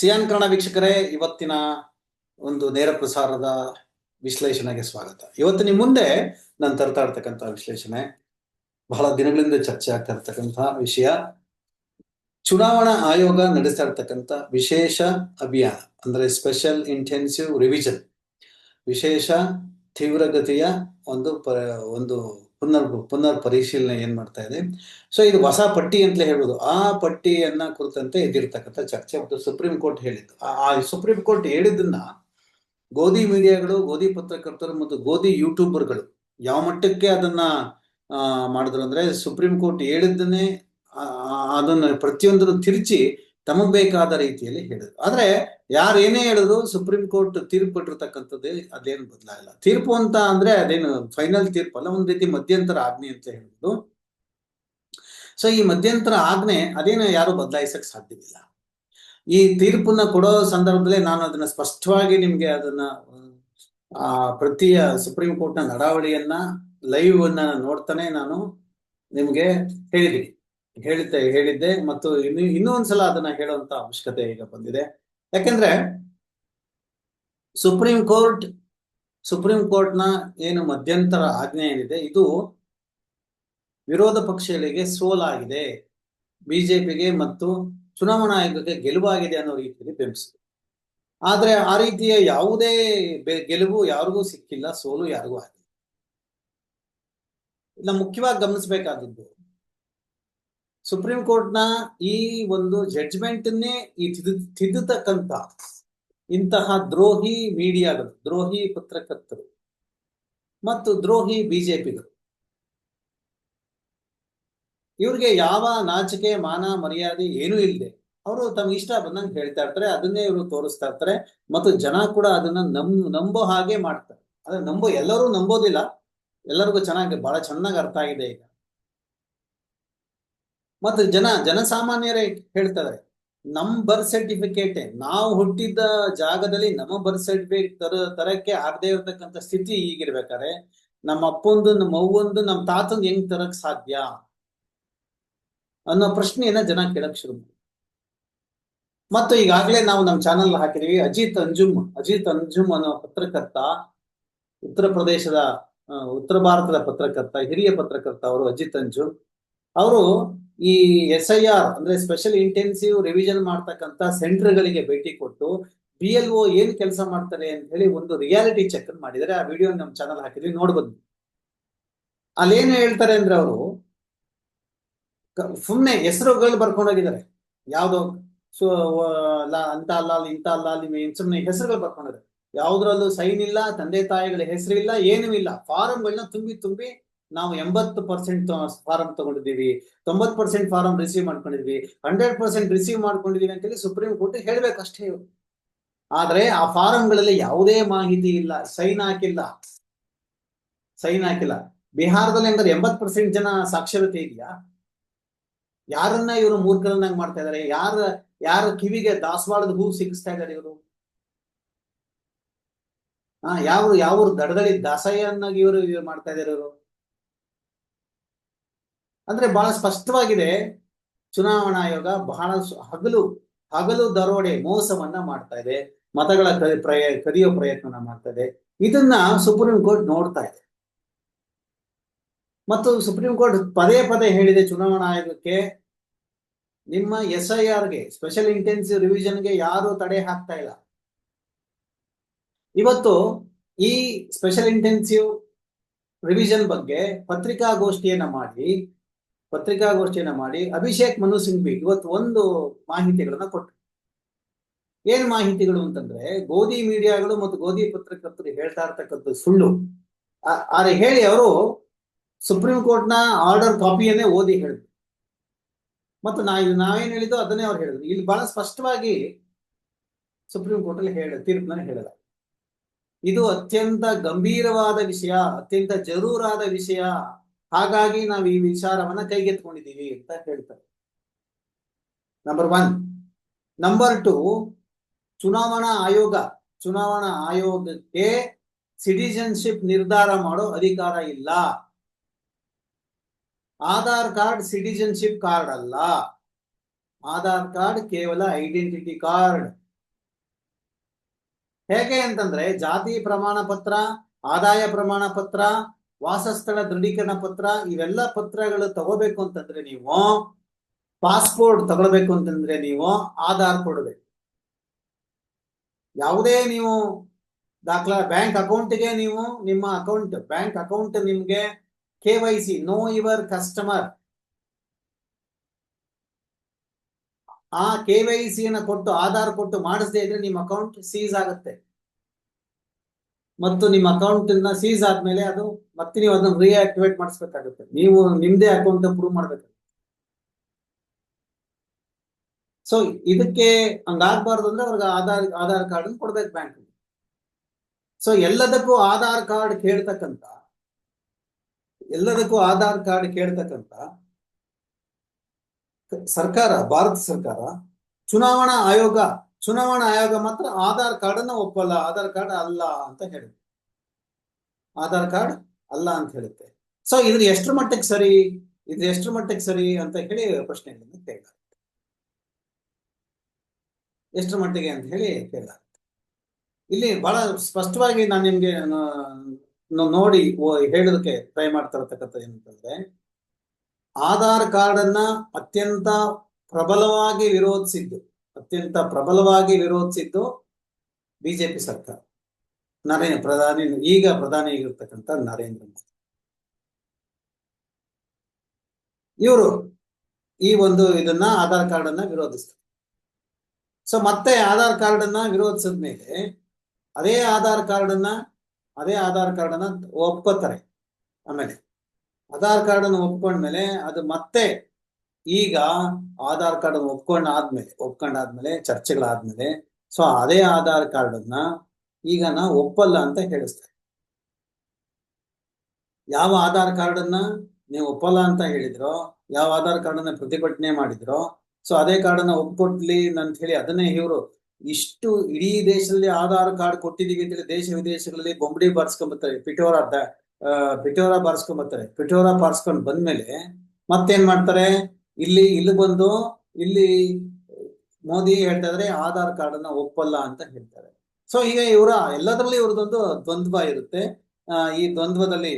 Xi'an Kannada ವೀಕ್ಷಕರೇ, ಇವತ್ತಿನ ಒಂದು ನೇರ ಪ್ರಸಾರದ ವಿಶ್ಲೇಷಣೆಗೆ ಸ್ವಾಗತ. ಇವತ್ತು ನಿಮ್ಮ ಮುಂದೆ ನಾನು ತರ್ತಾ ಇರ್ತಕ್ಕಂಥ ವಿಶ್ಲೇಷಣೆ, ಬಹಳ ದಿನಗಳಿಂದ ಚರ್ಚೆ ಆಗ್ತಾ ಇರ್ತಕ್ಕಂಥ ವಿಷಯ, ಚುನಾವಣಾ ಆಯೋಗ ನಡೆಸ್ತಾ ಇರ್ತಕ್ಕಂಥ ವಿಶೇಷ ಅಭಿಯಾನ, ಅಂದ್ರೆ ಸ್ಪೆಷಲ್ ಇಂಟೆನ್ಸಿವ್ ರಿವಿಷನ್ ವಿಶೇಷ ತೀವ್ರಗತಿಯ ಒಂದು ಒಂದು ಪುನರ್ ಪುನರ್ ಪರಿಶೀಲನೆ ಏನ್ ಮಾಡ್ತಾ ಇದೆ? ಸೊ ಇದು ಹೊಸ ಪಟ್ಟಿ ಅಂತಲೇ ಹೇಳ್ಬೋದು. ಆ ಪಟ್ಟಿಯನ್ನ ಕುರಿತಂತೆ ಇದಿರ್ತಕ್ಕಂಥ ಚರ್ಚೆ ಮತ್ತು ಸುಪ್ರೀಂ ಕೋರ್ಟ್ ಹೇಳಿದ್ದು. ಆ- ಸುಪ್ರೀಂ ಕೋರ್ಟ್ ಹೇಳಿದ್ದನ್ನ ಗೋಧಿ ಮೀಡಿಯಾಗಳು, ಗೋಧಿ ಪತ್ರಕರ್ತರು ಮತ್ತು ಗೋಧಿ ಯೂಟ್ಯೂಬರ್ಗಳು ಯಾವ ಮಟ್ಟಕ್ಕೆ ಅದನ್ನ ಮಾಡಿದ್ರು ಅಂದ್ರೆ ಸುಪ್ರೀಂ ಕೋರ್ಟ್ ಹೇಳಿದ್ದನ್ನೇ ಅದನ್ನ ಪ್ರತಿಯೊಂದನ್ನು ತಿರುಚಿ ತಮಗ್ ಬೇಕಾದ ರೀತಿಯಲ್ಲಿ ಹೇಳಿದ್ರು. ಆದ್ರೆ ಯಾರು ಏನೇ ಹೇಳಿದ್ರು ಸುಪ್ರೀಂ ಕೋರ್ಟ್ ತೀರ್ಪು ಕೊಟ್ಟಿರ್ತಕ್ಕಂಥದ್ದು ಅದೇನು ಬದಲಾಗಿಲ್ಲ ತೀರ್ಪು ಅಂತ ಅಂದ್ರೆ ಅದೇನು ಫೈನಲ್ ತೀರ್ಪು ಅಲ್ಲ, ಒಂದ್ ರೀತಿ ಮಧ್ಯಂತರ ಆಜ್ಞೆ ಅಂತ ಹೇಳಿದ್ರು ಸೊ ಈ ಮಧ್ಯಂತರ ಆಜ್ಞೆ ಅದೇನು ಯಾರು ಬದಲಾಯಿಸಕ್ ಸಾಧ್ಯವಿಲ್ಲ. ಈ ತೀರ್ಪನ್ನ ಕೊಡೋ ಸಂದರ್ಭದಲ್ಲಿ ನಾನು ಅದನ್ನ ಸ್ಪಷ್ಟವಾಗಿ ನಿಮ್ಗೆ ಅದನ್ನ, ಆ, ಪ್ರತಿಯ ಸುಪ್ರೀಂ ಕೋರ್ಟ್ನ ನಡಾವಳಿಯನ್ನ ಲೈವ್ ಅನ್ನ ನೋಡ್ತಾನೆ ನಾನು ನಿಮ್ಗೆ ಹೇಳಿದ್ದೀನಿ. ಹೇಳಿದ್ದೆ ಹೇಳಿದ್ದೆ ಮತ್ತು ಇನ್ನು, ಇನ್ನೂ ಒಂದ್ಸಲ ಅದನ್ನ ಹೇಳುವಂತ ಅವಶ್ಯಕತೆ ಈಗ ಬಂದಿದೆ. ಯಾಕೆಂದ್ರೆ ಸುಪ್ರೀಂ ಕೋರ್ಟ್ ಸುಪ್ರೀಂ ಕೋರ್ಟ್ನ ಏನು ಮಧ್ಯಂತರ ಆಜ್ಞೆ ಏನಿದೆ, ಇದು ವಿರೋಧ ಪಕ್ಷಗಳಿಗೆ ಸೋಲಾಗಿದೆ, ಬಿಜೆಪಿಗೆ ಮತ್ತು ಚುನಾವಣಾ ಆಯೋಗಕ್ಕೆ ಗೆಲುವಾಗಿದೆ ಅನ್ನೋ ರೀತಿಯಲ್ಲಿ ಬೆಂಬಿಸಿದೆ ಆದ್ರೆ ಆ ರೀತಿಯ ಯಾವುದೇ ಗೆಲುವು ಯಾರಿಗೂ ಸಿಕ್ಕಿಲ್ಲ, ಸೋಲು ಯಾರಿಗೂ ಆಗಿಲ್ಲ. ಇಲ್ಲ, ಮುಖ್ಯವಾಗಿ ಗಮನಿಸಬೇಕಾದದ್ದು ಸುಪ್ರೀಂ ಕೋರ್ಟ್ನ ಈ ಒಂದು ಜಡ್ಜ್ಮೆಂಟ್ ನೇ ಈ ತಿದ್ದುತಕ್ಕಂತ ಇಂತಹ ದ್ರೋಹಿ ಮೀಡಿಯಾಗಳು, ದ್ರೋಹಿ ಪತ್ರಕರ್ತರು ಮತ್ತು ದ್ರೋಹಿ ಬಿಜೆಪಿಗಳು. ಇವ್ರಿಗೆ ಯಾವ ನಾಚಿಕೆ, ಮಾನ, ಮರ್ಯಾದೆ ಏನೂ ಇಲ್ಲದೆ ಅವರು ತಮ್ಗೆ ಇಷ್ಟ ಬಂದಂಗೆ ಹೇಳ್ತಾ ಇರ್ತಾರೆ, ಅದನ್ನೇ ಇವರು ತೋರಿಸ್ತಾ ಇರ್ತಾರೆ ಮತ್ತು ಜನ ಕೂಡ ಅದನ್ನ ನಮ್, ನಂಬೋ ಹಾಗೆ ಮಾಡ್ತಾರೆ. ಅದ್ರ ನಂಬೋ ಎಲ್ಲರೂ ನಂಬೋದಿಲ್ಲ, ಎಲ್ಲರಿಗೂ ಚೆನ್ನಾಗಿ ಬಹಳ ಚೆನ್ನಾಗಿ ಅರ್ಥ ಆಗಿದೆ ಈಗ. ಮತ್ತು ಜನ, ಜನಸಾಮಾನ್ಯರೇ ಹೇಳ್ತಾರೆ, ನಮ್ ಬರ್ತ್ ಸರ್ಟಿಫಿಕೇಟ್ ನಾವು ಹುಟ್ಟಿದ್ದ ಜಾಗದಲ್ಲಿ ನಮ್ಮ ಬರ್ತ್ ಸರ್ಟಿಫಿಕೇಟ್ ತರ, ತರಕ್ಕೆ ಆಗದೆ ಇರತಕ್ಕಂತ ಸ್ಥಿತಿ ಈಗಿರ್ಬೇಕಾದ್ರೆ, ನಮ್ಮ ಅಪ್ಪಂದು, ನಮ್ಮ ಅವ್ವಂದು, ನಮ್ಮ ತಾತಂದು ಹೆಂಗ್ ತರಕ್ ಸಾಧ್ಯ ಅನ್ನೋ ಪ್ರಶ್ನೆಯನ್ನ ಜನ ಕೇಳಕ್ ಶುರು. ಮತ್ತು ಈಗಾಗಲೇ ನಾವು ನಮ್ಮ ಚಾನಲ್ ಹಾಕಿದೀವಿ, ಅಜಿತ್ ಅಂಜುಮ್ ಅಜಿತ್ ಅಂಜುಮ್ ಅನ್ನೋ ಪತ್ರಕರ್ತ, ಉತ್ತರ ಪ್ರದೇಶದ ಉತ್ತರ ಭಾರತದ ಪತ್ರಕರ್ತ, ಹಿರಿಯ ಪತ್ರಕರ್ತ ಅವರು ಅಜಿತ್ ಅಂಜುಮ್, ಅವರು ಈ ಎಸ್ ಐ ಆರ್ ಅಂದ್ರೆ ಸ್ಪೆಷಲ್ ಇಂಟೆನ್ಸಿವ್ ರಿವಿಷನ್ ಮಾಡ್ತಕ್ಕಂತ ಸೆಂಟರ್ಗಳಿಗೆ ಭೇಟಿ ಕೊಟ್ಟು ಬಿ ಎಲ್ ಒ ಏನ್ ಕೆಲಸ ಮಾಡ್ತಾರೆ ಅಂತ ಹೇಳಿ ಒಂದು ರಿಯಾಲಿಟಿ ಚೆಕ್ ಮಾಡಿದರೆ ಆ ವಿಡಿಯೋ ನಮ್ಮ ಚಾನಲ್ ಹಾಕಿದ್ವಿ, ನೋಡ್ಬೋದು. ಅಲ್ಲೇನು ಹೇಳ್ತಾರೆ ಅಂದ್ರೆ ಅವರು ಸುಮ್ಮನೆ ಹೆಸರುಗಳು ಬರ್ಕೊಂಡೋಗಿದ್ದಾರೆ ಯಾವ್ದೋ ಸೊ ಅಂತ ಅಲ್ಲ ಅಲ್ಲಿ ಇಂತ ಅಲ್ಲ ಅಲ್ಲಿ ಸುಮ್ನೆ ಹೆಸರುಗಳು ಬರ್ಕೊಂಡಿದ್ದಾರೆ ಯಾವ್ದ್ರಲ್ಲೂ ಸೈನ್ ಇಲ್ಲ, ತಂದೆ ತಾಯಿಗಳ ಹೆಸರು ಇಲ್ಲ, ಏನೂ ಇಲ್ಲ. ಫಾರಂಗಳನ್ನ ತುಂಬಿ ತುಂಬಿ ನಾವು ಎಂಬತ್ತು ಪರ್ಸೆಂಟ್ ಫಾರಂ ತಗೊಂಡಿದ್ದೀವಿ ತೊಂಬತ್ ಪರ್ಸೆಂಟ್ ಫಾರಂ ರಿಸೀವ್ ಮಾಡ್ಕೊಂಡಿದ್ವಿ, ಹಂಡ್ರೆಡ್ ಪರ್ಸೆಂಟ್ ರಿಸೀವ್ ಮಾಡ್ಕೊಂಡಿದೀವಿ ಅಂತೇಳಿ ಸುಪ್ರೀಂ ಕೋರ್ಟ್ ಹೇಳ್ಬೇಕಷ್ಟೇ. ಆದ್ರೆ ಆ ಫಾರಂಗಳಲ್ಲಿ ಯಾವುದೇ ಮಾಹಿತಿ ಇಲ್ಲ, ಸೈನ್ ಹಾಕಿಲ್ಲ. ಸೈನ್ ಹಾಕಿಲ್ಲ. ಬಿಹಾರದಲ್ಲಿ ಅಂದ್ರೆ ಎಂಬತ್ ಪರ್ಸೆಂಟ್ ಜನ ಸಾಕ್ಷರತೆ ಇದೆಯಾ? ಯಾರನ್ನ ಇವರು ಮೂರ್ಖರನ್ನಾಗಿ ಮಾಡ್ತಾ ಇದಾರೆ? ಯಾರ ಯಾರ ಕಿವಿಗೆ ದಾಸವಾಳದ ಹೂ ಸಿಗಿಸ್ತಾ ಇದಾರೆ ಇವರು? ಹಾ ಯಾವ ಯಾವ ದಡದಲ್ಲಿ ದಾಸಯ್ಯನ್ನಾಗಿ ಇವರು, ಇವ್ರು ಮಾಡ್ತಾ ಇದಾರೆ ಇವರು? ಅಂದ್ರೆ ಬಹಳ ಸ್ಪಷ್ಟವಾಗಿದೆ. ಚುನಾವಣಾ ಆಯೋಗ ಬಹಳ ಹಗಲು ಹಗಲು ದರೋಡೆ ಮೋಸವನ್ನ ಮಾಡ್ತಾ ಇದೆ. ಮತಗಳ ಪ್ರಯ, ಕದಿಯೋ ಪ್ರಯತ್ನ ಮಾಡ್ತಾ ಇದೆ. ಇದನ್ನ ಸುಪ್ರೀಂ ಕೋರ್ಟ್ ನೋಡ್ತಾ ಇದೆ. ಮತ್ತು ಸುಪ್ರೀಂ ಕೋರ್ಟ್ ಪದೇ ಪದೇ ಹೇಳಿದೆ ಚುನಾವಣಾ ಆಯೋಗಕ್ಕೆ, ನಿಮ್ಮ ಎಸ್ ಐ ಆರ್ಗೆ ಸ್ಪೆಷಲ್ ಇಂಟೆನ್ಸಿವ್ ರಿವಿಷನ್ಗೆ ಯಾರು ತಡೆ ಹಾಕ್ತಾ ಇಲ್ಲ. ಇವತ್ತು ಈ ಸ್ಪೆಷಲ್ ಇಂಟೆನ್ಸಿವ್ ರಿವಿಷನ್ ಬಗ್ಗೆ ಪತ್ರಿಕಾಗೋಷ್ಠಿಯನ್ನ ಮಾಡಿ ಪತ್ರಿಕಾಗೋಷ್ಠಿಯನ್ನ ಮಾಡಿ ಅಭಿಷೇಕ್ ಮನು ಸಿಂಘ್ವಿ ಇವತ್ತು ಒಂದು ಮಾಹಿತಿಗಳನ್ನ ಕೊಟ್ಟರು ಏನ್ ಮಾಹಿತಿಗಳು ಅಂತಂದ್ರೆ ಗೋಧಿ ಮೀಡಿಯಾಗಳು ಮತ್ತು ಗೋಧಿ ಪತ್ರಕರ್ತರು ಹೇಳ್ತಾ ಇರ್ತಕ್ಕಂಥ ಸುಳ್ಳು. ಆದ್ರೆ ಹೇಳಿ ಅವರು ಸುಪ್ರೀಂ ಕೋರ್ಟ್ನ ಆರ್ಡರ್ ಕಾಪಿಯನ್ನೇ ಓದಿ ಹೇಳಿದ್ರು. ಮತ್ತು ನಾ ಇದು ನಾವೇನು ಹೇಳಿದೋ ಅದನ್ನೇ ಅವ್ರು ಹೇಳಿದ್ರು. ಇಲ್ಲಿ ಬಹಳ ಸ್ಪಷ್ಟವಾಗಿ ಸುಪ್ರೀಂ ಕೋರ್ಟ್ ಅಲ್ಲಿ ಹೇಳ, ತೀರ್ಪನ್ನ ಹೇಳಲ್ಲ. ಇದು ಅತ್ಯಂತ ಗಂಭೀರವಾದ ವಿಷಯ, ಅತ್ಯಂತ ಜರೂರಾದ ವಿಷಯ. ಹಾಗಾಗಿ ನಾವು ಈ ವಿಚಾರವನ್ನ ಕೈಗೆತ್ಕೊಂಡಿದ್ದೀವಿ ಅಂತ ಹೇಳ್ತಾರೆ. ನಂಬರ್ ಒನ್ ನಂಬರ್ ಟು ಚುನಾವಣಾ ಆಯೋಗ, ಚುನಾವಣಾ ಆಯೋಗಕ್ಕೆ ಸಿಟಿಜನ್ಶಿಪ್ ನಿರ್ಧಾರ ಮಾಡೋ ಅಧಿಕಾರ ಇಲ್ಲ. ಆಧಾರ್ ಕಾರ್ಡ್ ಸಿಟಿಜನ್ಶಿಪ್ ಕಾರ್ಡ್ ಅಲ್ಲ. ಆಧಾರ್ ಕಾರ್ಡ್ ಕೇವಲ ಐಡೆಂಟಿಟಿ ಕಾರ್ಡ್ ಹೇಗೆ ಅಂತಂದ್ರೆ ಜಾತಿ ಪ್ರಮಾಣ ಪತ್ರ, ಆದಾಯ ಪ್ರಮಾಣ ಪತ್ರ ವಾಸಸ್ಥಳ ದೃಢೀಕರಣ ಪತ್ರ, ಇವೆಲ್ಲ ಪತ್ರಗಳು ತಗೋಬೇಕು ಅಂತಂದ್ರೆ ನೀವು ಪಾಸ್ಪೋರ್ಟ್ ತಗೊಳ್ಬೇಕು ಅಂತಂದ್ರೆ ನೀವು ಆಧಾರ್ ಕೊಡಬೇಕು. ಯಾವುದೇ ನೀವು ದಾಖಲಾ, ಬ್ಯಾಂಕ್ ಅಕೌಂಟ್ಗೆ ನೀವು ನಿಮ್ಮ ಅಕೌಂಟ್, ಬ್ಯಾಂಕ್ ಅಕೌಂಟ್ ನಿಮ್ಗೆ K Y C, know your customer. ಆ ಕೆ ವೈ ಸಿ ಅನ್ನ ಕೊಟ್ಟು, ಆಧಾರ್ ಕೊಟ್ಟು ಮಾಡಿಸದೇ ಇದ್ರೆ ನಿಮ್ಮ ಅಕೌಂಟ್ ಸೀಸ್ ಆಗುತ್ತೆ. ಮತ್ತು ನಿಮ್ಮ ಅಕೌಂಟ್ ಸೀಸ್ ಆದ್ಮೇಲೆ ಅದು ಮತ್ತೆ ನೀವು ಅದನ್ನ ರಿಯಾಕ್ಟಿವೇಟ್ ಮಾಡಿಸ್ಬೇಕಾಗುತ್ತೆ. ನೀವು ನಿಮ್ದೇ ಅಕೌಂಟ್ ಪ್ರೂವ್ ಮಾಡ್ಬೇಕು ಸೊ ಇದಕ್ಕೆ ಹಂಗಾಗ್ಬಾರ್ದು ಅಂದ್ರೆ ಅವ್ರಿಗೆ ಆಧಾರ್ ಆಧಾರ್ ಕಾರ್ಡ್ ಕೊಡ್ಬೇಕು ಬ್ಯಾಂಕ್ ಸೊ ಎಲ್ಲದಕ್ಕೂ ಆಧಾರ್ ಕಾರ್ಡ್ ಕೇಳ್ತಕ್ಕಂತ ಎಲ್ಲದಕ್ಕೂ ಆಧಾರ್ ಕಾರ್ಡ್ ಕೇಳ್ತಕ್ಕಂತ ಸರ್ಕಾರ, ಭಾರತ ಸರ್ಕಾರ ಚುನಾವಣಾ ಆಯೋಗ ಚುನಾವಣಾ ಆಯೋಗ ಮಾತ್ರ ಆಧಾರ್ ಕಾರ್ಡ್ ಅನ್ನ ಒಪ್ಪಲ್ಲ. ಆಧಾರ್ ಕಾರ್ಡ್ ಅಲ್ಲ ಅಂತ ಹೇಳಿದ್ರು ಆಧಾರ್ ಕಾರ್ಡ್ ಅಲ್ಲ ಅಂತ ಹೇಳುತ್ತೆ. ಸೊ ಇದ್ರ ಎಷ್ಟ್ರ ಮಟ್ಟಕ್ಕೆ ಸರಿ? ಇದ್ರ ಎಷ್ಟ್ರ ಮಟ್ಟಕ್ಕೆ ಸರಿ ಅಂತ ಹೇಳಿ ಪ್ರಶ್ನೆಗಳನ್ನು ಕೇಳಲಾಗುತ್ತೆ ಎಷ್ಟ್ರ ಮಟ್ಟಿಗೆ ಅಂತ ಹೇಳಿ ಕೇಳಲಾಗುತ್ತೆ ಇಲ್ಲಿ ಬಹಳ ಸ್ಪಷ್ಟವಾಗಿ ನಾನು ನಿಮ್ಗೆ ನೋಡಿ ಹೇಳೋದಕ್ಕೆ ಟ್ರೈ ಮಾಡ್ತಾ ಇರತಕ್ಕಂಥ ಏನಂತಂದ್ರೆ, ಆಧಾರ್ ಕಾರ್ಡ್ ಅನ್ನ ಅತ್ಯಂತ ಪ್ರಬಲವಾಗಿ ವಿರೋಧಿಸಿದ್ದು, ಅತ್ಯಂತ ಪ್ರಬಲವಾಗಿ ವಿರೋಧಿಸಿದ್ದು ಬಿಜೆಪಿ ಸರ್ಕಾರ. ನರೇಂದ್ರ ಪ್ರಧಾನಿ, ಈಗ ಪ್ರಧಾನಿ ಆಗಿರ್ತಕ್ಕಂಥ ನರೇಂದ್ರ ಮೋದಿ. ಇವರು ಈ ಒಂದು ಇದನ್ನ ಆಧಾರ್ ಕಾರ್ಡ್ ಅನ್ನ ವಿರೋಧಿಸ್ತಾರೆ. ಸೊ ಮತ್ತೆ ಆಧಾರ್ ಕಾರ್ಡ್ ಅನ್ನ ವಿರೋಧಿಸಿದ ಮೇಲೆ ಅದೇ ಆಧಾರ್ ಕಾರ್ಡ್ ಅನ್ನ ಅದೇ ಆಧಾರ್ ಕಾರ್ಡ್ ಅನ್ನ ಒಪ್ಕೋತಾರೆ ಆಮೇಲೆ. ಆಧಾರ್ ಕಾರ್ಡ್ ಅನ್ನು ಒಪ್ಕೊಂಡ್ಮೇಲೆ ಅದು ಮತ್ತೆ ಈಗ ಆಧಾರ್ ಕಾರ್ಡ್ ಒಪ್ಕೊಂಡಾದ್ಮೇಲೆ ಒಪ್ಕೊಂಡಾದ್ಮೇಲೆ, ಚರ್ಚೆಗಳಾದ್ಮೇಲೆ ಸೊ ಅದೇ ಆಧಾರ್ ಕಾರ್ಡ್ ಅನ್ನ ಈಗ ನಾ ಒಪ್ಪಲ್ಲ ಅಂತ ಹೇಳಿಸ್ತಾರೆ. ಯಾವ ಆಧಾರ್ ಕಾರ್ಡ್ ಅನ್ನ ನೀವು ಒಪ್ಪಲ್ಲ ಅಂತ ಹೇಳಿದ್ರೋ, ಯಾವ ಆಧಾರ್ ಕಾರ್ಡ್ ಅನ್ನ ಪ್ರತಿಭಟನೆ ಮಾಡಿದ್ರೋ, ಸೊ ಅದೇ ಕಾರ್ಡ್ ಅನ್ನ ಒಪ್ಕೊಟ್ಲಿ ಅಂತ ಹೇಳಿ ಅದನ್ನೇ ಇವರು ಇಷ್ಟು ಇಡೀ ದೇಶದಲ್ಲಿ ಆಧಾರ್ ಕಾರ್ಡ್ ಕೊಟ್ಟಿದೀವಿ ಅಂತೇಳಿ ದೇಶ ವಿದೇಶಗಳಲ್ಲಿ ಬೊಂಬಡಿ ಪಿಟೋರ ಪಿಟೋರಾ ಪಿಟೋರಾ ಬಾರಿಸ್ಕೊಂಬರ್ತಾರೆ ಪಿಟೋರಾ ಬಾರಿಸ್ಕೊಂಡ್ ಬಂದ್ಮೇಲೆ ಮತ್ತೇನ್ ಮಾಡ್ತಾರೆ? ಇಲ್ಲಿ ಇಲ್ಲಿ ಬಂದು, ಇಲ್ಲಿ ಮೋದಿ ಹೇಳ್ತಾ ಇದ್ರೆ, ಆಧಾರ್ ಕಾರ್ಡ್ ಅನ್ನ ಒಪ್ಪಲ್ಲ ಅಂತ ಹೇಳ್ತಾರೆ. ಸೊ ಈಗ ಇವರ ಎಲ್ಲದರಲ್ಲಿ ಇವ್ರದೊಂದು ದ್ವಂದ್ವ ಇರುತ್ತೆ. ಈ ದ್ವಂದ್ವದಲ್ಲಿ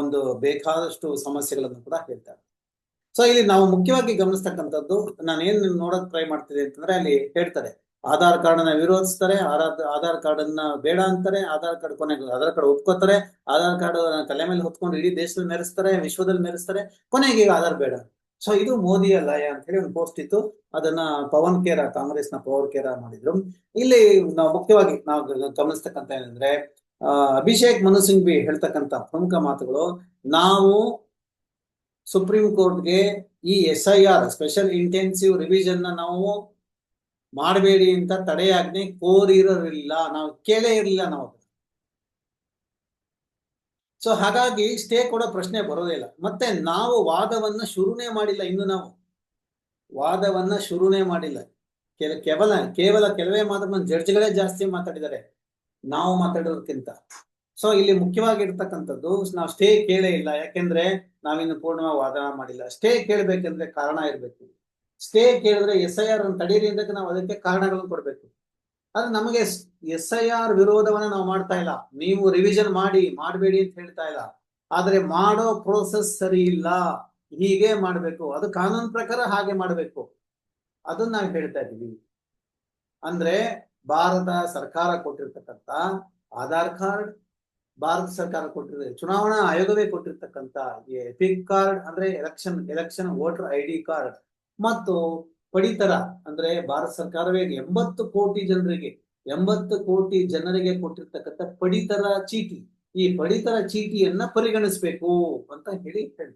ಒಂದು ಬೇಕಾದಷ್ಟು ಸಮಸ್ಯೆಗಳನ್ನು ಕೂಡ ಹೇಳ್ತಾರೆ. ಸೊ ಇಲ್ಲಿ ನಾವು ಮುಖ್ಯವಾಗಿ ಗಮನಿಸ್ತಕ್ಕಂಥದ್ದು ನಾನು ಏನ್ ನೋಡಕ್ ಟ್ರೈ ಮಾಡ್ತಿದ್ದೆ ಅಂತಂದ್ರೆ ಅಲ್ಲಿ ಹೇಳ್ತಾರೆ, ಆಧಾರ್ ಕಾರ್ಡ್ನ ವಿರೋಧಿಸ್ತಾರೆ ಆಧಾರ್ ಆಧಾರ್ ಕಾರ್ಡ್ ಅನ್ನ ಬೇಡ ಅಂತಾರೆ, ಆಧಾರ್ ಕಾರ್ಡ್ ಕೊನೆಗೆ ಆಧಾರ್ ಕಾರ್ಡ್ ಒಪ್ಕೋತಾರೆ, ಆಧಾರ್ ಕಾರ್ಡ್ ತಲೆ ಮೇಲೆ ಹೊತ್ಕೊಂಡು ಇಡೀ ದೇಶದಲ್ಲಿ ಮೆರೆಸ್ತಾರೆ, ವಿಶ್ವದಲ್ಲಿ ಮೆರೆಸ್ತಾರೆ, ಕೊನೆಗೆ ಈಗ ಆಧಾರ್ ಬೇಡ. ಸೊ ಇದು ಮೋದಿಯ ಲಯ ಅಂತ ಹೇಳಿ ಒಂದು ಪೋಸ್ಟ್ ಇತ್ತು. ಅದನ್ನ ಪವನ್ ಕೇರ ನ ಪವನ್ ಕೇರ ಮಾಡಿದ್ರು. ಇಲ್ಲಿ ನಾವು ಮುಖ್ಯವಾಗಿ ನಾವು ಗಮನಿಸ್ತಕ್ಕಂತ ಏನಂದ್ರೆ ಅಭಿಷೇಕ್ ಮನು ಬಿ ಹೇಳ್ತಕ್ಕಂತ ಪ್ರಮುಖ ಮಾತುಗಳು, ನಾವು ಸುಪ್ರೀಂ ಕೋರ್ಟ್ಗೆ ಈ S I R special intensive ರಿವಿಷನ್ನ ನಾವು ಮಾಡಬೇಡಿ ಅಂತ ತಡೆಯಾಜ್ಞೆ ಕೋರಿರಲಿಲ್ಲ ನಾವು ಕೇಳೇ ಇರಲಿಲ್ಲ ನಾವು. ಸೊ ಹಾಗಾಗಿ ಸ್ಟೇ ಕೊಡೋ ಪ್ರಶ್ನೆ ಬರೋದೇ ಇಲ್ಲ. ಮತ್ತೆ ನಾವು ವಾದವನ್ನ ಶುರುನೇ ಮಾಡಿಲ್ಲ ಇನ್ನು ನಾವು. ವಾದವನ್ನ ಶುರುನೇ ಮಾಡಿಲ್ಲ. ಕೆಲ, ಕೇವಲ ಕೇವಲ ಕೆಲವೇ ಮಾತ್ರ ಜಡ್ಜ್ಗಳೇ ಜಾಸ್ತಿ ಮಾತಾಡಿದ್ದಾರೆ. ನಾವು ಮಾತಾಡೋದಕ್ಕಿಂತ. ಸೊ ಇಲ್ಲಿ ಮುಖ್ಯವಾಗಿರ್ತಕ್ಕಂಥದ್ದು, ನಾವು ಸ್ಟೇ ಕೇಳೇ ಇಲ್ಲ. ಯಾಕೆಂದ್ರೆ ನಾವಿನ್ನು ಪೂರ್ಣವಾಗಿ ವಾದ ಮಾಡಿಲ್ಲ. ಸ್ಟೇ ಕೇಳಬೇಕಂದ್ರೆ ಕಾರಣ ಇರಬೇಕು. ಸ್ಟೇ ಕೇಳಿದ್ರೆ ಎಸ್ ಐ ಆರ್ ತಡೀರಿ ಅಂದ್ರೆ ನಾವು ಅದಕ್ಕೆ ಕಾರಣಗಳನ್ನು ಕೊಡ್ಬೇಕು. ಆದ್ರೆ ನಮಗೆ ಎಸ್ ಐ ಆರ್ ವಿರೋಧವನ್ನ ನಾವು ಮಾಡ್ತಾ ಇಲ್ಲ. ನೀವು ರಿವಿಷನ್ ಮಾಡಿ, ಮಾಡಬೇಡಿ ಅಂತ ಹೇಳ್ತಾ ಇಲ್ಲ. ಆದ್ರೆ ಮಾಡೋ ಪ್ರೋಸೆಸ್ ಸರಿ ಇಲ್ಲ. ಹೀಗೆ ಮಾಡಬೇಕು. ಅದು ಕಾನೂನು ಪ್ರಕಾರ ಹಾಗೆ ಮಾಡಬೇಕು. ಅದನ್ನ ನಾವು ಹೇಳ್ತಾ ಇದ್ದೀವಿ. ಅಂದ್ರೆ ಭಾರತ ಸರ್ಕಾರ ಕೊಟ್ಟಿರ್ತಕ್ಕಂತ ಆಧಾರ್ ಕಾರ್ಡ್, ಭಾರತ ಸರ್ಕಾರ ಕೊಟ್ಟಿರೋ ಚುನಾವಣಾ ಆಯೋಗವೇ ಕೊಟ್ಟಿರ್ತಕ್ಕಂಥ ಎಪಿಕ್ ಕಾರ್ಡ್ ಅಂದ್ರೆ election election voter I D card ಮತ್ತು ಪಡಿತರ ಅಂದ್ರೆ ಭಾರತ ಸರ್ಕಾರವೇ ಎಂಬತ್ತು ಕೋಟಿ ಜನರಿಗೆ, ಎಂಬತ್ತು ಕೋಟಿ ಜನರಿಗೆ ಕೊಟ್ಟಿರ್ತಕ್ಕಂಥ ಪಡಿತರ ಚೀಟಿ. ಈ ಪಡಿತರ ಚೀಟಿಯನ್ನ ಪರಿಗಣಿಸ್ಬೇಕು ಅಂತ ಹೇಳಿ ಹೇಳ್ತಾರೆ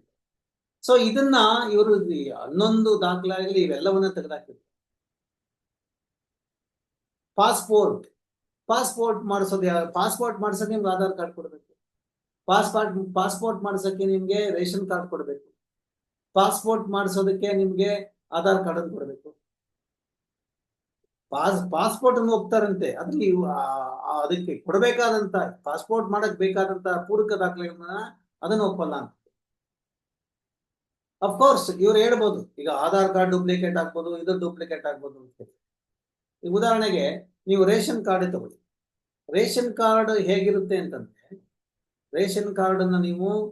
ಸೊ ಇದನ್ನ ಇವರು ಹನ್ನೊಂದು ದಾಖಲಾಗಲಿ ಇವೆಲ್ಲವನ್ನ ತೆಗೆದಾಕಿದ್ರು. ಪಾಸ್ಪೋರ್ಟ್ ಪಾಸ್ಪೋರ್ಟ್ ಮಾಡಿಸೋದು ಪಾಸ್ಪೋರ್ಟ್ ಮಾಡ್ಸಕ್ಕೆ ನಿಮ್ಗೆ ಆಧಾರ್ ಕಾರ್ಡ್ ಕೊಡ್ಬೇಕು. ಪಾಸ್ಪೋರ್ಟ್ ಪಾಸ್ಪೋರ್ಟ್ ಮಾಡ್ಸಕ್ಕೆ ನಿಮ್ಗೆ ರೇಷನ್ ಕಾರ್ಡ್ ಕೊಡ್ಬೇಕು. ಪಾಸ್ಪೋರ್ಟ್ ಮಾಡಿಸೋದಕ್ಕೆ ನಿಮ್ಗೆ ಆಧಾರ್ ಕಾರ್ಡ್ ಅಂತ ಕೊಡ್ಬೇಕು ಪಾಸ್, ಪಾಸ್ಪೋರ್ಟ್ ಅನ್ನು ಒಪ್ತಾರಂತೆ. ಆ- ಅದಕ್ಕೆ ಕೊಡಬೇಕಾದಂತ, ಪಾಸ್ಪೋರ್ಟ್ ಮಾಡಕ್ ಬೇಕಾದಂತ ಪೂರಕ ದಾಖಲೆಗಳನ್ನ ಅದನ್ನ ಒಪ್ಪಲ್ಲ ಅಂತ. ಅಫ್ಕೋರ್ಸ್ ಇವ್ರು ಹೇಳ್ಬೋದು. ಈಗ ಆಧಾರ್ ಕಾರ್ಡ್ ಡೂಪ್ಲಿಕೇಟ್ ಆಗ್ಬೋದು, ಇದು ಡೂಪ್ಲಿಕೇಟ್ ಆಗ್ಬೋದು ಅಂತ. ಈಗ ಉದಾಹರಣೆಗೆ, ನೀವು ರೇಷನ್ ಕಾರ್ಡ್ ತಗೊಳ್ಳಿ. ರೇಷನ್ ಕಾರ್ಡ್ ಹೇಗಿರುತ್ತೆ ಅಂತಂದ್ರೆ, ರೇಷನ್ ಕಾರ್ಡ್ ಅನ್ನ ನೀವು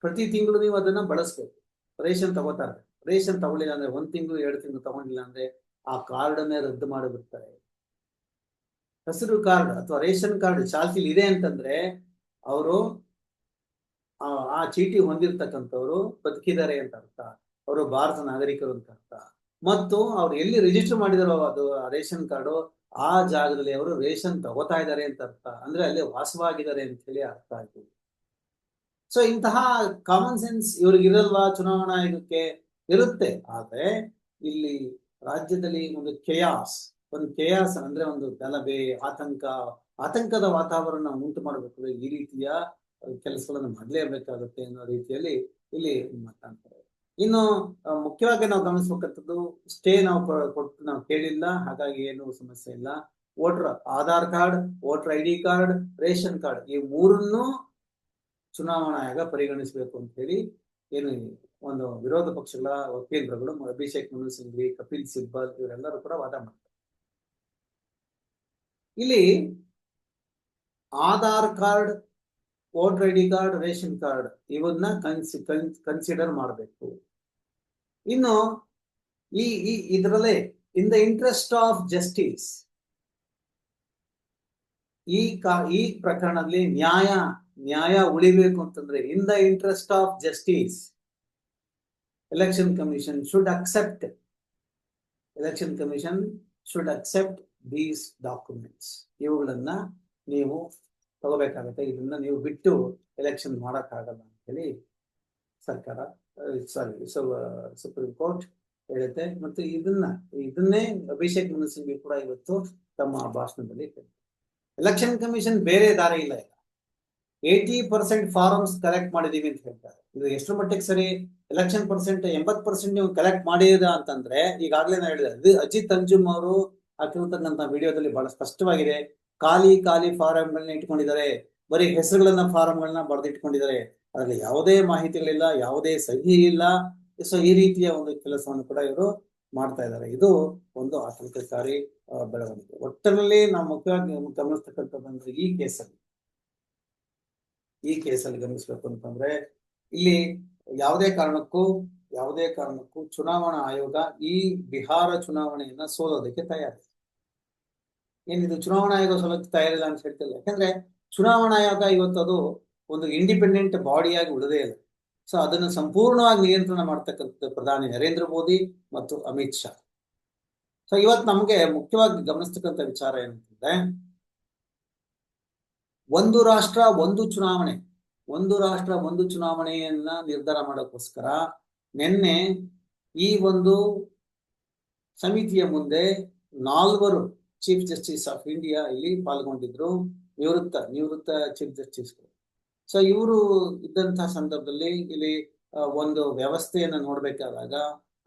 ಪ್ರತಿ ತಿಂಗಳು ನೀವು ಅದನ್ನ ಬಳಸ್ಬೇಕು. ರೇಷನ್ ತಗೋತಾರೆ ರೇಷನ್ ತಗೊಳ್ಳಿಲ್ಲ ಅಂದ್ರೆ ಒಂದ್ ತಿಂಗಳು, ಎರಡು ತಿಂಗಳು ತಗೊಂಡಿಲ್ಲ ಅಂದ್ರೆ ಆ ಕಾರ್ಡ್ ಅನ್ನೇ ರದ್ದು ಮಾಡಿಬಿಡ್ತಾರೆ. ಹಸಿರು ಕಾರ್ಡ್ ಅಥವಾ ರೇಷನ್ ಕಾರ್ಡ್ ಚಾಲ್ತಿಲಿ ಇದೆ ಅಂತಂದ್ರೆ ಅವರು ಆ ಚೀಟಿ ಹೊಂದಿರ್ತಕ್ಕಂಥವ್ರು ಬದುಕಿದ್ದಾರೆ ಅಂತ ಅರ್ಥ. ಅವರು ಭಾರತ ನಾಗರಿಕರು ಅಂತ ಅರ್ಥ. ಮತ್ತು ಅವ್ರು ಎಲ್ಲಿ ರಿಜಿಸ್ಟರ್ ಮಾಡಿದಾರೋ ಅದು ರೇಷನ್ ಕಾರ್ಡು ಆ ಜಾಗದಲ್ಲಿ ಅವರು ರೇಷನ್ ತಗೋತಾ ಇದ್ದಾರೆ ಅಂತ ಅರ್ಥ. ಅಂದ್ರೆ ಅಲ್ಲಿ ವಾಸವಾಗಿದ್ದಾರೆ ಅಂತ ಹೇಳಿ ಅರ್ಥ ಆಯ್ತು. ಸೊ ಇಂತಹ ಕಾಮನ್ ಸೆನ್ಸ್ ಇವ್ರಿಗಿರಲ್ವಾ ಚುನಾವಣಾ ಆಯೋಗಕ್ಕೆ? ಇರುತ್ತೆ. ಆದ್ರೆ ಇಲ್ಲಿ ರಾಜ್ಯದಲ್ಲಿ ಒಂದು ಕೆಯಾಸ್ ಒಂದು ಕೆಯಾಸ್ ಅಂದ್ರೆ ಒಂದು ಗಲಭೆ, ಆತಂಕ, ಆತಂಕದ ವಾತಾವರಣ ಉಂಟು ಮಾಡಬೇಕು ಈ ರೀತಿಯ ಕೆಲಸಗಳನ್ನು ಮಾಡಲೇಬೇಕಾಗುತ್ತೆ ಅನ್ನೋ ರೀತಿಯಲ್ಲಿ ಇಲ್ಲಿ ಮಾತಾಡ್ತಾರೆ. ಇನ್ನು ಮುಖ್ಯವಾಗಿ ನಾವು ಗಮನಿಸಬೇಕಂತದ್ದು ಸ್ಟೇ ನಾವು ಕೊಟ್ಟು ನಾವು ಕೇಳಿಲ್ಲ, ಹಾಗಾಗಿ ಏನು ಸಮಸ್ಯೆ ಇಲ್ಲ. Voter Aadhaar card, voter I D card, ration card ಈ ಮೂರನ್ನು ಚುನಾವಣಾ ಆಯೋಗ ಪರಿಗಣಿಸಬೇಕು ಅಂತ ಹೇಳಿ ಏನು ಒಂದು ವಿರೋಧ ಪಕ್ಷಗಳ ವಕೀಲರುಗಳು ಅಭಿಷೇಕ್ ಮನು ಸಿಂಘ್ವಿ, ಕಪಿಲ್ ಸಿಬ್ಬಲ್ ಇವರೆಲ್ಲರೂ ಕೂಡ ವಾದ ಮಾಡ್ತಾರೆ. ಇಲ್ಲಿ Aadhaar card, voter I D card, ration card ಇವನ್ನ ಕನ್ಸಿ ಕನ್ಸಿಡರ್ ಮಾಡಬೇಕು. ಇನ್ನು ಈ ಈ, ಇದರಲ್ಲೇ in the interest of justice ಈ ಕಾ, ಈ ಪ್ರಕರಣದಲ್ಲಿ ನ್ಯಾಯ ನ್ಯಾಯ ಉಳಿಬೇಕು ಅಂತಂದ್ರೆ in the interest of justice election commission should accept election commission should accept these documents ಇವುಗಳನ್ನ ನೀವು ತಗೋಬೇಕಾಗತ್ತೆ. ಇದನ್ನ ನೀವು ಬಿಟ್ಟು ಎಲೆಕ್ಷನ್ ಮಾಡಕ್ಕಾಗಲ್ಲ ಅಂತ ಹೇಳಿ ಸರ್ಕಾರ ಸಾರಿ ಸುಪ್ರೀಂ ಕೋರ್ಟ್ ಹೇಳುತ್ತೆ. ಮತ್ತು ಇದನ್ನ, ಇದನ್ನೇ ಅಭಿಷೇಕ್ ಮನು ಸಿಂಘ್ವಿ ಕೂಡ ಇವತ್ತು ತಮ್ಮ ಭಾಷಣದಲ್ಲಿ ಎಲೆಕ್ಷನ್ ಕಮಿಷನ್ ಬೇರೆ ದಾರಿ ಇಲ್ಲ ಈಗ. ಏಯ್ಟಿ ಪರ್ಸೆಂಟ್ ಫಾರಮ್ಸ್ ಕಲೆಕ್ಟ್ ಮಾಡಿದೀವಿ ಅಂತ ಹೇಳ್ತಾರೆ. ಇದು ಎಷ್ಟು ಮಟ್ಟಿಗೆ ಸರಿ ಎಲೆಕ್ಷನ್ ಪರ್ಸೆಂಟ್ ಎಂಬತ್ ಪರ್ಸೆಂಟ್ ನೀವು ಕಲೆಕ್ಟ್ ಮಾಡಿದ ಅಂತಂದ್ರೆ, ಈಗಾಗಲೇ ನಾನು ಹೇಳಿದೆ ಅಜಿತ್ ಅಂಜುಮ್ ಅವರು ಹಾಕಿರ್ತಕ್ಕಂಥ ವಿಡಿಯೋದಲ್ಲಿ ಬಹಳ ಸ್ಪಷ್ಟವಾಗಿದೆ. ಖಾಲಿ ಖಾಲಿ ಫಾರಂಗಳನ್ನ ಇಟ್ಕೊಂಡಿದ್ದಾರೆ. ಬರೀ ಹೆಸರುಗಳನ್ನ ಫಾರಂಗಳನ್ನ ಬರೆದಿಟ್ಕೊಂಡಿದ್ದಾರೆ. ಅದರಲ್ಲಿ ಯಾವುದೇ ಮಾಹಿತಿಗಳಿಲ್ಲ, ಯಾವುದೇ ಸಹಿ ಇಲ್ಲ. ಸೊ ಈ ರೀತಿಯ ಒಂದು ಕೆಲಸವನ್ನು ಕೂಡ ಇವರು ಮಾಡ್ತಾ ಇದ್ದಾರೆ. ಇದು ಒಂದು ಆತಂಕಕಾರಿ ಬೆಳವಣಿಗೆ. ಒಟ್ಟಿನಲ್ಲಿ ನಾವು ಮುಖ್ಯವಾಗಿ ಗಮನಿಸ್ತಕ್ಕಂಥದ್ದು ಈ ಕೇಸಲ್ಲಿ. ಈ ಕೇಸಲ್ಲಿ ಗಮನಿಸ್ಬೇಕು ಅಂತಂದ್ರೆ ಇಲ್ಲಿ ಯಾವುದೇ ಕಾರಣಕ್ಕೂ ಯಾವುದೇ ಕಾರಣಕ್ಕೂ ಚುನಾವಣಾ ಆಯೋಗ ಈ ಬಿಹಾರ ಚುನಾವಣೆಯನ್ನ ಸೋಲೋದಕ್ಕೆ ತಯಾರಿದೆ ಏನಿದು ಚುನಾವಣಾ ಆಯೋಗ ಸೋಲಕ್ಕೆ ತಯಾರಿಲ್ಲ ಅಂತ ಹೇಳ್ತಿಲ್ಲ. ಯಾಕಂದ್ರೆ ಚುನಾವಣಾ ಆಯೋಗ ಇವತ್ತದು ಒಂದು ಇಂಡಿಪೆಂಡೆಂಟ್ ಬಾಡಿಯಾಗಿ ಉಳಿದೇ ಇಲ್ಲ. ಸೊ ಅದನ್ನು ಸಂಪೂರ್ಣವಾಗಿ ನಿಯಂತ್ರಣ ಮಾಡ್ತಕ್ಕಂಥ ಪ್ರಧಾನಿ ನರೇಂದ್ರ ಮೋದಿ ಮತ್ತು ಅಮಿತ್ ಶಾ. ಸೊ ಇವತ್ತು ನಮಗೆ ಮುಖ್ಯವಾಗಿ ಗಮನಿಸ್ತಕ್ಕಂಥ ವಿಚಾರ ಏನಂತಂದ್ರೆ, ಒಂದು ರಾಷ್ಟ್ರ, ಒಂದು ಚುನಾವಣೆ ಒಂದು ರಾಷ್ಟ್ರ, ಒಂದು ಚುನಾವಣೆಯನ್ನ ನಿರ್ಧಾರ ಮಾಡೋಕ್ಕೋಸ್ಕರ ನಿನ್ನೆ ಈ ಒಂದು ಸಮಿತಿಯ ಮುಂದೆ ನಾಲ್ವರು ಚೀಫ್ ಜಸ್ಟಿಸ್ ಆಫ್ ಇಂಡಿಯಾ ಇಲ್ಲಿ ಪಾಲ್ಗೊಂಡಿದ್ರು, ನಿವೃತ್ತ ನಿವೃತ್ತ ಚೀಫ್ ಜಸ್ಟಿಸ್ಗಳು ಸೊ ಇವರು ಇದ್ದಂತಹ ಸಂದರ್ಭದಲ್ಲಿ ಇಲ್ಲಿ ಒಂದು ವ್ಯವಸ್ಥೆಯನ್ನು ನೋಡ್ಬೇಕಾದಾಗ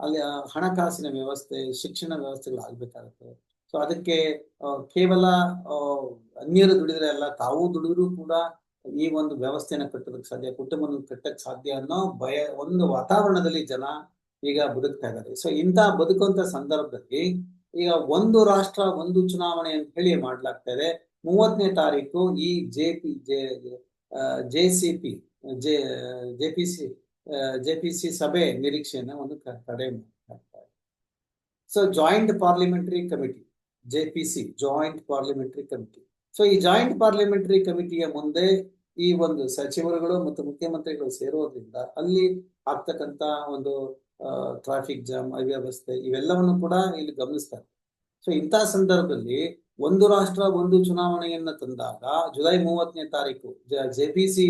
ಅಲ್ಲಿ ಹಣಕಾಸಿನ ವ್ಯವಸ್ಥೆ, ಶಿಕ್ಷಣ ವ್ಯವಸ್ಥೆಗಳು ಆಗ್ಬೇಕಾಗುತ್ತೆ. ಸೊ ಅದಕ್ಕೆ ಕೇವಲ ಅನ್ಯರು ದುಡಿದ್ರೆ ಅಲ್ಲ, ತಾವು ದುಡಿದ್ರು ಕೂಡ ಈ ಒಂದು ವ್ಯವಸ್ಥೆನ ಕಟ್ಟೋದಕ್ಕೆ ಸಾಧ್ಯ ಕುಟುಂಬನ ಕಟ್ಟಕ್ಕೆ ಸಾಧ್ಯ ಅನ್ನೋ ಭಯ, ಒಂದು ವಾತಾವರಣದಲ್ಲಿ ಜನ ಈಗ ಬದುಕ್ತಾ ಇದ್ದಾರೆ. ಸೊ ಇಂತಹ ಬದುಕುವಂತ ಸಂದರ್ಭದಲ್ಲಿ ಈಗ ಒಂದು ರಾಷ್ಟ್ರ, ಒಂದು ಚುನಾವಣೆ ಅಂತ ಹೇಳಿ ಮಾಡ್ಲಾಗ್ತಾ ಇದೆ. ಮೂವತ್ತನೇ ತಾರೀಕು ಈ J P, J J C P, J J P C J P C ಸಭೆ ನಿರೀಕ್ಷೆಯನ್ನ ಒಂದು ಕಡೆ ಮಾಡ್ತಾರೆ so joint parliamentary committee J P C joint parliamentary committee so ಈ ಜಾಯಿಂಟ್ ಪಾರ್ಲಿಮೆಂಟರಿ ಕಮಿಟಿಯ ಮುಂದೆ ಈ ಒಂದು ಸಚಿವರುಗಳು ಮತ್ತು ಮುಖ್ಯಮಂತ್ರಿಗಳು ಸೇರೋದ್ರಿಂದ ಅಲ್ಲಿ ಆಗ್ತಕ್ಕಂತ ಒಂದು ಟ್ರಾಫಿಕ್ ಜಾಮ್ ಅವ್ಯವಸ್ಥೆ ಇವೆಲ್ಲವನ್ನು ಕೂಡ ಇಲ್ಲಿ ಗಮನಿಸ್ತಾರೆ. ಸೊ ಇಂತಹ ಸಂದರ್ಭದಲ್ಲಿ ಒಂದು ರಾಷ್ಟ್ರ ಒಂದು ಚುನಾವಣೆಯನ್ನ ತಂದಾಗ ಜುಲೈ ಮೂವತ್ತನೇ ತಾರೀಕು ಜೆ ಸಿ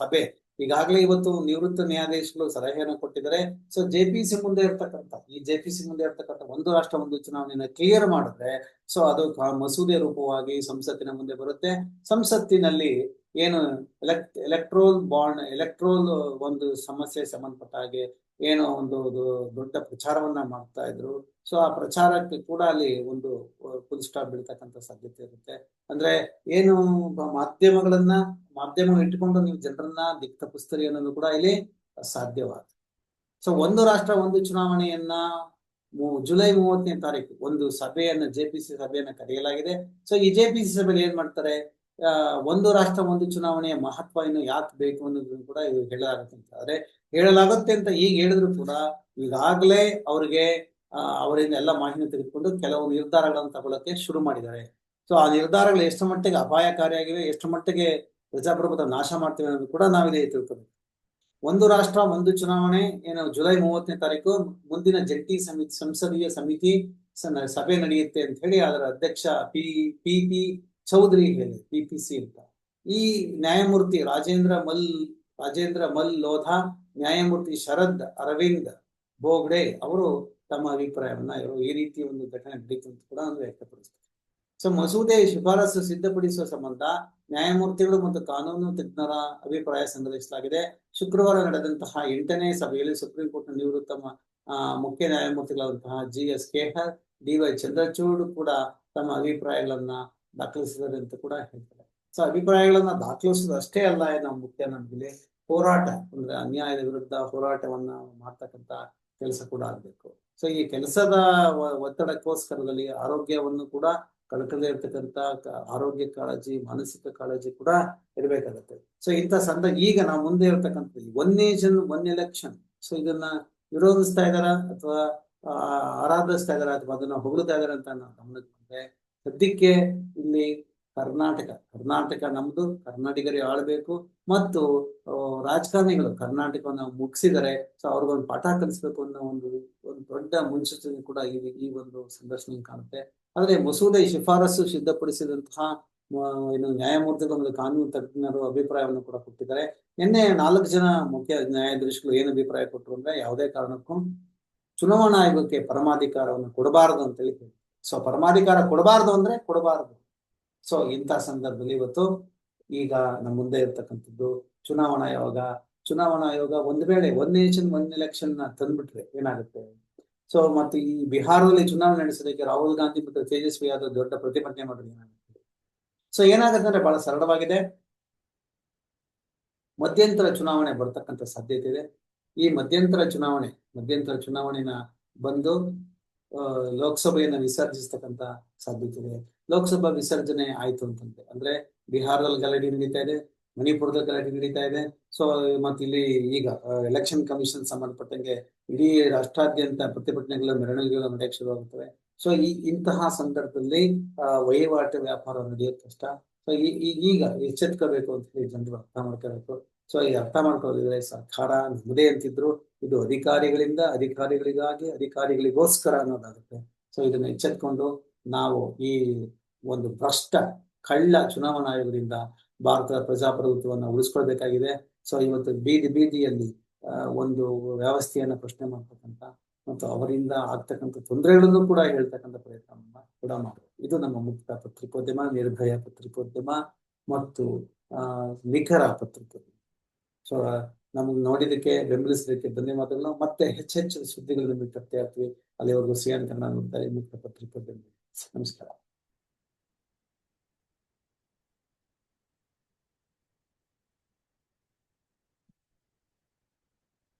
ಸಭೆ ಈಗಾಗಲೇ ಇವತ್ತು ನಿವೃತ್ತ ನ್ಯಾಯಾಧೀಶಗಳು ಸಲಹೆಯನ್ನು ಕೊಟ್ಟಿದ್ದಾರೆ. ಸೊ ಜೆ ಪಿ ಸಿ ಮುಂದೆ ಇರ್ತಕ್ಕಂಥ, ಈ ಜೆ ಪಿ ಸಿ ಮುಂದೆ ಇರ್ತಕ್ಕಂಥ ಒಂದು ರಾಷ್ಟ್ರ ಒಂದು ಚುನಾವಣೆಯನ್ನ ಕ್ಲಿಯರ್ ಮಾಡಿದ್ರೆ ಸೊ ಅದು ಮಸೂದೆ ರೂಪವಾಗಿ ಸಂಸತ್ತಿನ ಮುಂದೆ ಬರುತ್ತೆ. ಸಂಸತ್ತಿನಲ್ಲಿ ಏನು ಎಲೆಕ್ಟ್ ಎಲೆಕ್ಟ್ರೋಲ್ ಬಾಂಡ್ ಎಲೆಕ್ಟ್ರೋಲ್ ಒಂದು ಸಮಸ್ಯೆ ಸಂಬಂಧಪಟ್ಟ ಹಾಗೆ ಏನೋ ಒಂದು ದೊಡ್ಡ ಪ್ರಚಾರವನ್ನ ಮಾಡ್ತಾ ಇದ್ರು. ಸೊ ಆ ಪ್ರಚಾರಕ್ಕೆ ಕೂಡ ಅಲ್ಲಿ ಒಂದು ಫುಲ್ ಸ್ಟಾಪ್ ಬೀಳ್ತಕ್ಕಂಥ ಸಾಧ್ಯತೆ ಇರುತ್ತೆ. ಅಂದ್ರೆ ಏನು ಮಾಧ್ಯಮಗಳನ್ನ ಮಾಧ್ಯಮ ಇಟ್ಕೊಂಡು ನೀವು ಜನರನ್ನ ದಿಕ್ ತಪ್ಪಿಸ್ತೀರಿ ಅನ್ನೋದು ಕೂಡ ಇಲ್ಲಿ ಸಾಧ್ಯವಾದ ಸೊ ಒಂದು ರಾಷ್ಟ್ರ, ಒಂದು ಚುನಾವಣೆಯನ್ನ ಜುಲೈ ಮೂವತ್ತನೇ ತಾರೀಕು ಒಂದು ಸಭೆಯನ್ನ, ಜೆ ಪಿ ಸಿ ಸಭೆಯನ್ನ ಕರೆಯಲಾಗಿದೆ. ಸೊ ಈ ಜೆ ಪಿ ಸಿ ಸಭೆಯಲ್ಲಿ ಏನ್ ಮಾಡ್ತಾರೆ? ಒಂದು ರಾಷ್ಟ್ರ, ಒಂದು ಚುನಾವಣೆಯ ಮಹತ್ವ ಇನ್ನು ಯಾಕೆ ಬೇಕು ಅನ್ನೋದನ್ನು ಕೂಡ ಇವ್ರು ಹೇಳಲಾಗುತ್ತೆ ಅಂತ. ಆದ್ರೆ ಹೇಳಲಾಗುತ್ತೆ ಅಂತ ಈಗ ಹೇಳಿದ್ರು ಕೂಡ ಈಗಾಗಲೇ ಅವ್ರಿಗೆ ಅವರಿಂದ ಎಲ್ಲ ಮಾಹಿತಿ ತೆಗೆದುಕೊಂಡು ಕೆಲವು ನಿರ್ಧಾರಗಳನ್ನು ತಗೊಳ್ಳಕ್ಕೆ ಶುರು ಮಾಡಿದ್ದಾರೆ. ಸೊ, ಆ ನಿರ್ಧಾರಗಳು ಎಷ್ಟು ಮಟ್ಟಿಗೆ ಅಪಾಯಕಾರಿಯಾಗಿವೆ, ಎಷ್ಟು ಮಟ್ಟಿಗೆ ಪ್ರಜಾಪ್ರಭುತ್ವ ನಾಶ ಮಾಡ್ತೇವೆ ಅನ್ನೋದು ಕೂಡ ನಾವಿದೆ ತಿಳ್ಕೊಬೇಕು. ಒಂದು ರಾಷ್ಟ್ರ, ಒಂದು ಚುನಾವಣೆ, ಏನು ಜುಲೈ ಮೂವತ್ತನೇ ತಾರೀಕು ಮುಂದಿನ ಜಂಟಿ ಸಮಿತಿ, ಸಂಸದೀಯ ಸಮಿತಿ ಸಭೆ ನಡೆಯುತ್ತೆ ಅಂತ ಹೇಳಿ ಅದರ ಅಧ್ಯಕ್ಷ ಪಿ ಪಿ ಪಿ ಚೌಧರಿ ಹೇಳಿ ಪಿ ಪಿ ಸಿ ಅಂತ. ಈ ನ್ಯಾಯಮೂರ್ತಿ ರಾಜೇಂದ್ರ ಮಲ್ ರಾಜೇಂದ್ರ ಮಲ್ ಲೋಧಾ, ನ್ಯಾಯಮೂರ್ತಿ ಶರದ್ ಅರವಿಂದ್ ಬೋಗ್ಡೆ ಅವರು ತಮ್ಮ ಅಭಿಪ್ರಾಯವನ್ನ ಈ ರೀತಿ ಒಂದು ಘಟನೆ ನಡೀತು ಅಂತ ಕೂಡ ವ್ಯಕ್ತಪಡಿಸ್ತಾರೆ. ಸೊ ಮಸೂದೆ ಶಿಫಾರಸು ಸಿದ್ಧಪಡಿಸುವ ಸಂಬಂಧ ನ್ಯಾಯಮೂರ್ತಿಗಳು ಮತ್ತು ಕಾನೂನು ತಜ್ಞರ ಅಭಿಪ್ರಾಯ ಸಂಗ್ರಹಿಸಲಾಗಿದೆ. ಶುಕ್ರವಾರ ನಡೆದಂತಹ ಎಂಟನೇ ಸಭೆಯಲ್ಲಿ ಸುಪ್ರೀಂ ಕೋರ್ಟ್ ನಿವೃತ್ತ ಮುಖ್ಯ ನ್ಯಾಯಮೂರ್ತಿಗಳಾದಂತಹ G S Khehar D Y Chandrachud ಕೂಡ ತಮ್ಮ ಅಭಿಪ್ರಾಯಗಳನ್ನ ದಾಖಲಿಸಿದ್ದಾರೆ ಅಂತ ಕೂಡ ಹೇಳ್ತಾರೆ. ಸೊ ಅಭಿಪ್ರಾಯಗಳನ್ನ ದಾಖಲಿಸೋದು ಅಷ್ಟೇ ಅಲ್ಲ ನಮ್ಮ ಮುಖ್ಯ ನಮಗೆ ಹೋರಾಟ. ಅಂದ್ರೆ ಅನ್ಯಾಯದ ವಿರುದ್ಧ ಹೋರಾಟವನ್ನ ಮಾಡ್ತಕ್ಕಂತ ಕೆಲಸ ಕೂಡ ಆಗ್ಬೇಕು. ಸೊ ಈ ಕೆಲಸದ ಒತ್ತಡಕ್ಕೋಸ್ಕರದಲ್ಲಿ ಆರೋಗ್ಯವನ್ನು ಕೂಡ ಕಳ್ಕದೇ ಇರ್ತಕ್ಕಂತ ಆರೋಗ್ಯ ಕಾಳಜಿ, ಮಾನಸಿಕ ಕಾಳಜಿ ಕೂಡ ಇರಬೇಕಾಗತ್ತೆ. ಸೊ ಇಂಥ ಸಂದ, ಈಗ ನಾವು ಮುಂದೆ ಇರತಕ್ಕಂಥ one nation one election so ಇದನ್ನ ವಿರೋಧಿಸ್ತಾ ಇದಾರ ಅಥವಾ ಆರಾಧಿಸ್ತಾ ಇದಾರ ಅಥವಾ ಅದನ್ನ ಹೊಗಳ್ತಾ ಅಂತ ನಾವು ಗಮನಕ್ಕೆ ಸದ್ಯಕ್ಕೆ ಇಲ್ಲಿ ಕರ್ನಾಟಕ ಕರ್ನಾಟಕ ನಮ್ದು ಕರ್ನಾಟಕರಿಗೆ ಆಳ್ಬೇಕು ಮತ್ತು ರಾಜಕಾರಣಿಗಳು ಕರ್ನಾಟಕವನ್ನು ಮುಗಿಸಿದರೆ ಸೊ ಅವ್ರಿಗೊಂದು ಪಾಠ ಕಲಿಸ್ಬೇಕು ಅನ್ನೋ ಒಂದು ಒಂದು ದೊಡ್ಡ ಮುನ್ಸೂಚನೆ ಕೂಡ ಈ ಈ ಒಂದು ಸಂದರ್ಶನ ಕಾಣುತ್ತೆ. ಆದ್ರೆ ಮಸೂದೆ ಶಿಫಾರಸು ಸಿದ್ಧಪಡಿಸಿದಂತಹ ಏನು ನ್ಯಾಯಮೂರ್ತಿಗಳ ಒಂದು ಕಾನೂನು ತಜ್ಞರು ಅಭಿಪ್ರಾಯವನ್ನು ಕೂಡ ಕೊಟ್ಟಿದ್ದಾರೆ. ನಿನ್ನೆ ನಾಲ್ಕು ಜನ ಮುಖ್ಯ ನ್ಯಾಯಾಧೀಶಗಳು ಏನು ಅಭಿಪ್ರಾಯ ಕೊಟ್ಟರು ಅಂದ್ರೆ ಯಾವುದೇ ಕಾರಣಕ್ಕೂ ಚುನಾವಣಾ ಆಯೋಗಕ್ಕೆ ಪರಮಾಧಿಕಾರವನ್ನು ಕೊಡಬಾರದು ಅಂತೇಳಿ ಹೇಳಿ ಸೊ ಪರಮಾಧಿಕಾರ ಕೊಡಬಾರದು ಅಂದ್ರೆ ಕೊಡಬಾರದು. ಸೊ ಇಂಥ ಸಂದರ್ಭದಲ್ಲಿ ಇವತ್ತು ಈಗ ನಮ್ಮ ಮುಂದೆ ಇರ್ತಕ್ಕಂಥದ್ದು ಚುನಾವಣಾ ಆಯೋಗ. ಚುನಾವಣಾ ಆಯೋಗ ಒಂದ್ ವೇಳೆ, ಒಂದ್ ನೇಷನ್ ಒಂದ್ ಎಲೆಕ್ಷನ್ನ ತಂದ್ಬಿಟ್ರೆ ಏನಾಗುತ್ತೆ? ಸೊ ಮತ್ತೆ ಈ ಬಿಹಾರದಲ್ಲಿ ಚುನಾವಣೆ ನಡೆಸೋದಕ್ಕೆ ರಾಹುಲ್ ಗಾಂಧಿ ಮತ್ತು ತೇಜಸ್ವಿ ಯಾದವ್ ದೊಡ್ಡ ಪ್ರತಿಭಟನೆ ಮಾಡಿದ್ರೆ ಏನಾಗುತ್ತೆ? ಸೊ ಏನಾಗುತ್ತೆ ಅಂದ್ರೆ ಬಹಳ ಸರಳವಾಗಿದೆ. ಮಧ್ಯಂತರ ಚುನಾವಣೆ ಬರ್ತಕ್ಕಂಥ ಸಾಧ್ಯತೆ ಇದೆ. ಈ ಮಧ್ಯಂತರ ಚುನಾವಣೆ, ಮಧ್ಯಂತರ ಚುನಾವಣೆನ ಬಂದು ಲೋಕಸಭೆಯನ್ನ ವಿಸರ್ಜಿಸ್ತಕ್ಕಂತ ಸಾಧ್ಯತೆ ಇದೆ ಲೋಕಸಭಾ ವಿಸರ್ಜನೆ ಆಯ್ತು ಅಂತಂದ್ರೆ ಅಂದ್ರೆ ಬಿಹಾರದಲ್ಲಿ ಗಲಾಟೆ ನಡೀತಾ ಇದೆ, ಮಣಿಪುರದಲ್ಲಿ ಗಲಾಟೆ ನಡೀತಾ ಇದೆ. ಸೊ ಮತ್ತೆ ಇಲ್ಲಿ ಈಗ ಎಲೆಕ್ಷನ್ ಕಮಿಷನ್ ಸಂಬಂಧಪಟ್ಟಂಗೆ ಇಡೀ ರಾಷ್ಟ್ರಾದ್ಯಂತ ಪ್ರತಿಭಟನೆಗಳು, ಮೆರವಣಿಗೆಗಳು ನಡೆಯಕ್ಕೆ ಶುರುವಾಗುತ್ತವೆ. ಸೊ ಈ ಇಂತಹ ಸಂದರ್ಭದಲ್ಲಿ ವಹಿವಾಟು ವ್ಯಾಪಾರ ನಡೆಯೋದು ಕಷ್ಟ. ಸೊ ಈಗ ಎಚ್ಚೆತ್ಕೋಬೇಕು ಅಂತ ಹೇಳಿ ಜನರು ಅರ್ಥ ಮಾಡ್ಕೋಬೇಕು. ಸೊ ಈ ಅರ್ಥ ಮಾಡ್ಕೊಳ್ಳೋದಿದ್ರೆ ಸರ್ಕಾರ ನಮ್ಮದೇ ಅಂತಿದ್ರು ಇದು ಅಧಿಕಾರಿಗಳಿಂದ ಅಧಿಕಾರಿಗಳಿಗಾಗಿ ಅಧಿಕಾರಿಗಳಿಗೋಸ್ಕರ ಅನ್ನೋದಾಗುತ್ತೆ. ಸೊ ಇದನ್ನ ಎಚ್ಚೆತ್ಕೊಂಡು ನಾವು ಈ ಒಂದು ಭ್ರಷ್ಟ ಕಳ್ಳ ಚುನಾವಣಾ ಆಯೋಗದಿಂದ ಭಾರತದ ಪ್ರಜಾಪ್ರಭುತ್ವವನ್ನು ಉಳಿಸ್ಕೊಳ್ಬೇಕಾಗಿದೆ. ಸೊ ಇವತ್ತು ಬೀದಿ ಬೀದಿಯಲ್ಲಿ ಒಂದು ವ್ಯವಸ್ಥೆಯನ್ನ ಪ್ರಶ್ನೆ ಮಾಡ್ತಕ್ಕಂಥ ಮತ್ತು ಅವರಿಂದ ಆಗ್ತಕ್ಕಂಥ ತೊಂದರೆಗಳನ್ನು ಕೂಡ ಹೇಳ್ತಕ್ಕಂಥ ಪ್ರಯತ್ನವನ್ನ ಕೂಡ ಮಾಡಬೇಕು. ಇದು ನಮ್ಮ ಮುಕ್ತ ಪತ್ರಿಕೋದ್ಯಮ, ನಿರ್ಭಯ ಪತ್ರಿಕೋದ್ಯಮ ಮತ್ತು ನಿಖರ ಪತ್ರಿಕೋದ್ಯಮ. ಸೊ ನಮ್ಗೆ ನೋಡಿದಕ್ಕೆ ಬೆಂಬಲಿಸಲಿಕ್ಕೆ ಧನ್ಯವಾದಗಳು ಮತ್ತೆ ಹೆಚ್ಚೆಚ್ಚು ಸುದ್ದಿಗಳು ನಿಮಗೆ ಕತ್ತೆ ಹಾಕ್ತೀವಿ ಅಲ್ಲಿವರೆಗೂ ಸಿಯಾನ್ ಕನ್ನಡ ನೋಡ್ತಾರೆ ಮುಕ್ತ ಪತ್ರಿಕೋದ್ಯಮ ನಮಸ್ಕಾರ.